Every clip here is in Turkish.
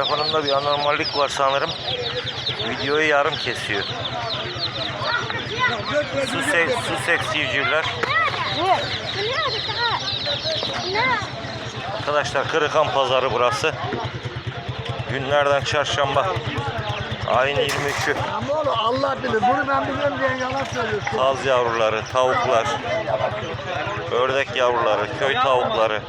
Telefonumda bir anormallik var sanırım. Videoyu yarım kesiyor. Sussex, Sussex civcivler. Arkadaşlar Kırıkan Pazarı burası. Günlerden çarşamba. Ayın 23'ü. Allah bilir. Bunu ben biliyorum diye yalan söylüyorsun. Kaz yavruları, tavuklar, ördek yavruları, köy tavukları,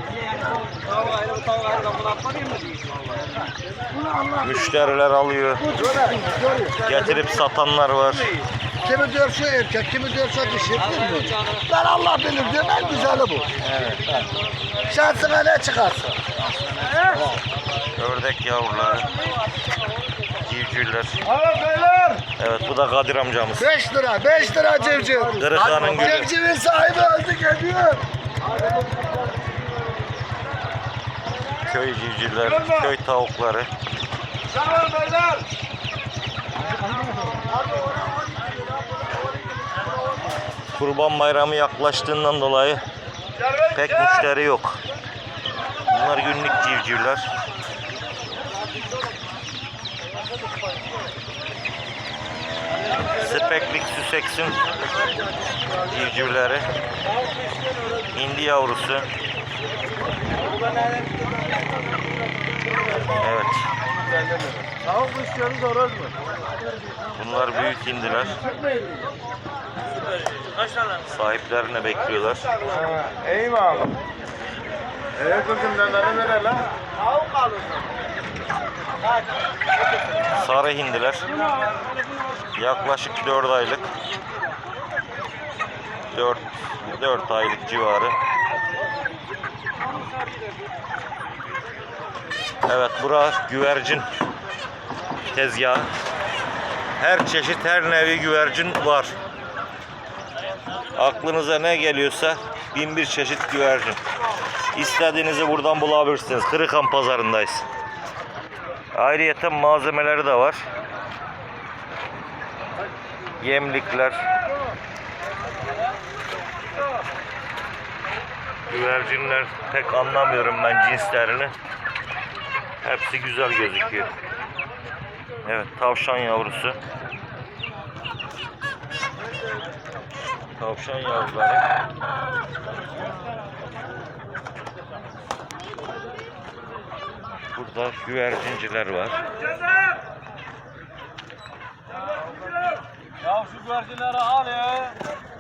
müşteriler alıyor, getirip satanlar var. Kimi diyorsa erkek, kimi diyorsa dişi. Ben Allah bilir diyorum en güzeli bu. Evet. Şansına ne çıkarsa. Ördek yavruları, civcivler. Evet beyler. Evet bu da Kadir amcamız. 5 lira, 5 lira civciv. Kırıkhan'ın gülü. Civcivin sahibi öldü geliyor. Köy civcivler, köy tavukları. Tamam beyler. Kurban bayramı yaklaştığından dolayı pek müşteri yok. Bunlar günlük civcivler. Speklik Sussex'in civcivleri. Hindi yavrusu. Evet. Tavuk mu istiyorsunuz mu? Bunlar büyük hindiler. Sahiplerine bekliyorlar. İyi mi abi? Evet kızım danları nere lan? Tavuk alıyorsun. Sarı hindiler. Yaklaşık 4 aylık. 4 4 aylık civarı. Evet bura güvercin tezgahı. Her çeşit her nevi güvercin var. Aklınıza ne geliyorsa bin bir çeşit güvercin. İstediğinizi buradan bulabilirsiniz. Kırıkan pazarındayız. Ayrıyeten malzemeleri de var. Yemlikler. Güvercinler pek anlamıyorum ben cinslerini. Hepsi güzel gözüküyor. Evet tavşan yavrusu. Tavşan yavruları. Burada güvercinciler var. Ya şu güvercinleri al ya.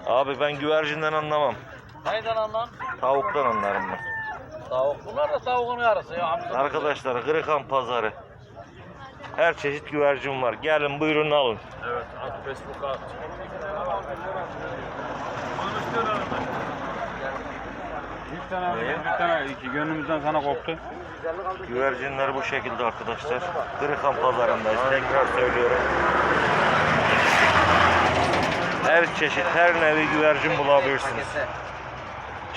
Abi ben güvercinden anlamam. Neyden anlan? Tavuktan anlarım ben. Tavuk. Bunlar da tavuğun yarısı ya. Hamza. Arkadaşlar Kırıkan Pazarı. Her çeşit güvercin var. Gelin buyurun alın. Evet. At Facebook'a at. Bir tane, bir tane iki gönlümüzden sana koptu. Güvercinler bu şekilde arkadaşlar. Kırıkan Pazarı'ndayız. Tekrar söylüyorum. Her çeşit, her nevi güvercin bulabilirsiniz.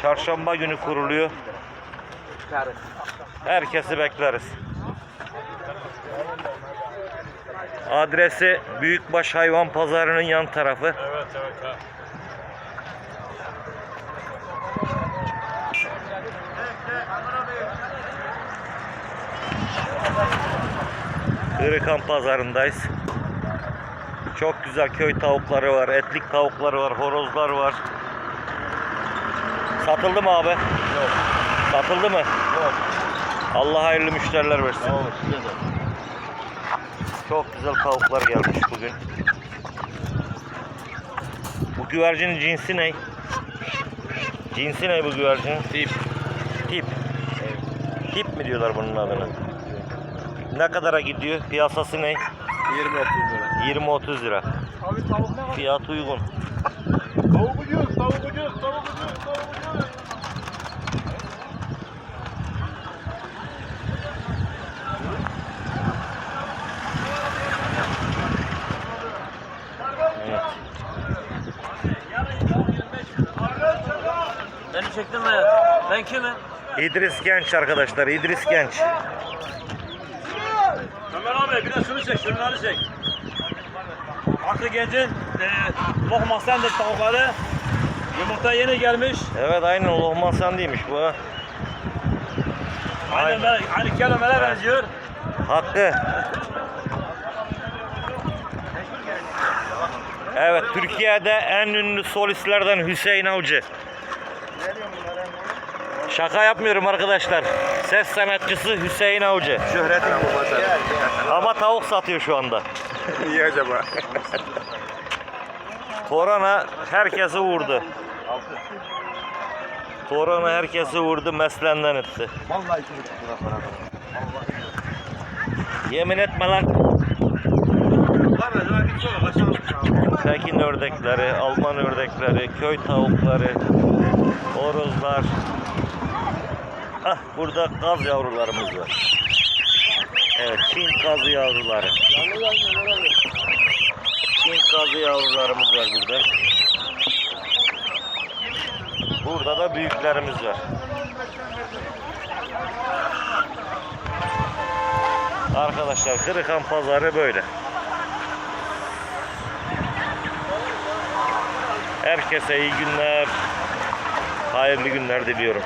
Çarşamba günü kuruluyor. Herkesi bekleriz. Adresi Büyükbaş Hayvan Pazarı'nın yan tarafı. Evet evet. Ha. Kırıkan pazarındayız. Çok güzel köy tavukları var, etlik tavukları var, horozlar var. Satıldı mı abi? Yok. Satıldı mı? Yok. Allah hayırlı müşteriler versin. Çok güzel tavuklar gelmiş bugün. Bu güvercinin cinsi ne? Cinsi ne bu güvercinin? Tip. Tip. Tip mi diyorlar bunun adına? Ne kadara gidiyor? Piyasası ne? 20-30 lira. 20-30 lira. Abi tavuk ne var? Fiyat uygun. Tavuk ucuz, tavuk ucuz, tavuk ucuz, tavuk ucuz. Evet. Beni çektin mi? Ben kimim? İdris Genç arkadaşlar. İdris Genç. Ömer abi bir de şunu çek, şunları çek. Aklı Genc'in e, lokma sendir tavukları. Yumurta yeni gelmiş. Evet aynen Lohman Sandi'ymiş bu. Aynen, Aynen. böyle, aynı kelimelere benziyor. Hakkı. Evet Türkiye'de en ünlü solistlerden Hüseyin Avcı. Şaka yapmıyorum arkadaşlar. Ses sanatçısı Hüseyin Avcı. Şöhretin babası. Ama tavuk satıyor şu anda. Niye acaba? Korona herkesi vurdu. Korona herkesi vurdu, meslenden etti. Vallahi iki buçuk lira para. Yemin etme lan. Pekin ördekleri, Alman ördekleri, köy tavukları, horozlar. Ah burada kaz yavrularımız var. Evet Çin kazı yavruları. Çin kazı yavrularımız var burada. Burada da büyüklerimiz var. Arkadaşlar Kırıkan pazarı böyle. Herkese iyi günler. Hayırlı günler diliyorum.